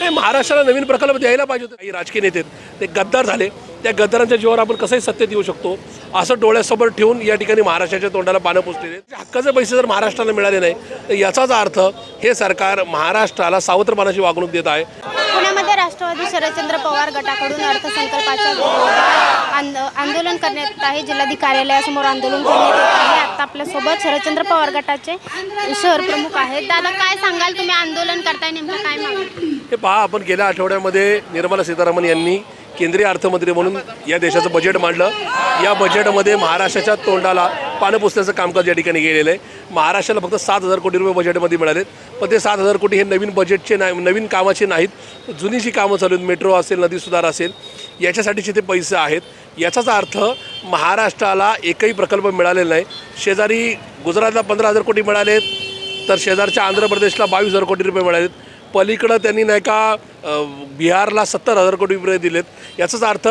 नाही महाराष्ट्राला नवीन प्रकल्प द्यायला पाहिजे होते. काही राजकीय नेते ते गद्दार झाले. त्या गद्दारांच्या जीवावर आपण कसंही सत्य देऊ शकतो. असं डोळ्यासमोर ठेवून या ठिकाणी महाराष्ट्राच्या तोंडाला पानं पोचलेले म्हणजे हक्काचे पैसे जर महाराष्ट्राला मिळाले नाही तर याचाच अर्थ हे सरकार महाराष्ट्राला सावत्रपणाची वागणूक देत आहे. पुण्यामध्ये राष्ट्रवादी शरदचंद्र पवार गटाकडून अर्थसंकल्पाच्या आंदोलन करण्यात येत आहे. जिल्हाधिकारी कार्यालयासमोर आंदोलन करण्यात येत आहे. आता आपल्यासोबत शरदचंद्र पवार गटाचे शहर प्रमुख आहेत. दादा काय सांगाल? तुम्ही आंदोलन करताय नेमकं काय मागणी? हे पहा आपण गेल्या आठवड्यामध्ये निर्मला सीतारामन यांनी केंद्रीय अर्थमंत्री म्हणून या देशाचं बजेट मांडलं. या बजेटमध्ये महाराष्ट्राच्या तोंडाला पानं पुसण्याचं कामकाज या ठिकाणी गेलेलं आहे. महाराष्ट्राला फक्त सात हजार कोटी रुपये बजेटमध्ये मिळालेत. पण ते सात हजार कोटी हे नवीन बजेटचे नाही नवीन कामाचे नाहीत. जुनी जी कामं चालू आहेत मेट्रो असेल नदी सुधार असेल याच्यासाठीचे ते पैसे आहेत याचाच अर्थ महाराष्ट्राला एकही प्रकल्प मिळालेला नाही. शेजारी गुजरातला पंधरा हजार कोटी मिळालेत तर शेजारच्या आंध्र प्रदेशला बावीस हजार कोटी रुपये मिळालेत. पलीकडं त्यांनी नाही का बिहारला सत्तर हजार कोटी रुपये दिलेत. याचाच अर्थ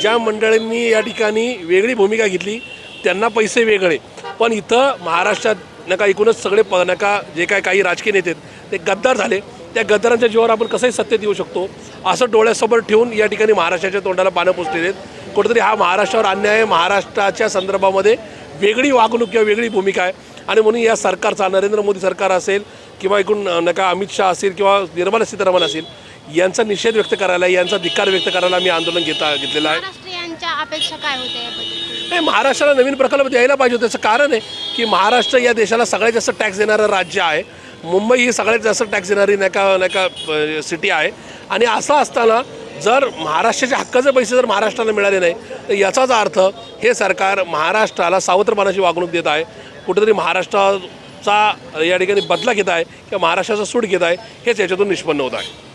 ज्या मंडळींनी या ठिकाणी वेगळी भूमिका घेतली त्यांना पैसे वेगळे. पण इथं महाराष्ट्रात नका एकूणच सगळे प नका जे काय काही राजकीय नेते आहेत ते गद्दार झाले. त्या गद्दारांच्या जीवावर आपण कसंही सत्य देऊ शकतो. असं डोळ्यासमोर ठेवून या ठिकाणी महाराष्ट्राच्या तोंडाला पानं पोचलेले आहेत. कुठेतरी हा महाराष्ट्रावर अन्याय महाराष्ट्राच्या संदर्भामध्ये वेगळी वागणूक किंवा वेगळी भूमिका आहे. आणि म्हणून या सरकारचा नरेंद्र मोदी सरकार असेल किंवा एकूण नका अमित शहा असेल किंवा निर्मला सीतारामन असेल यांचा निषेध व्यक्त करायला यांचा धिक्कार व्यक्त करायला मी आंदोलन घेता घेतलेलं आहे. अपेक्षा काय नाही महाराष्ट्राला नवीन प्रकल्प द्यायला पाहिजे होते. त्याचं कारण आहे की महाराष्ट्र या देशाला सगळ्यात जास्त टॅक्स देणारं राज्य आहे. मुंबई ही सगळ्यात जास्त टॅक्स देणारी नाही का नाही का सिटी आहे. आणि असं असताना जर महाराष्ट्राच्या हक्काचे पैसे जर महाराष्ट्राला मिळाले नाही तर याचाच अर्थ हे सरकार महाराष्ट्राला सावत्रपणाची वागणूक देत आहे कुठेतरी महाराष्ट्राचा या ठिकाणी बदला घेत आहे किंवा महाराष्ट्राचा सूट घेत आहे हेच याच्यातून निष्पन्न होत आहे.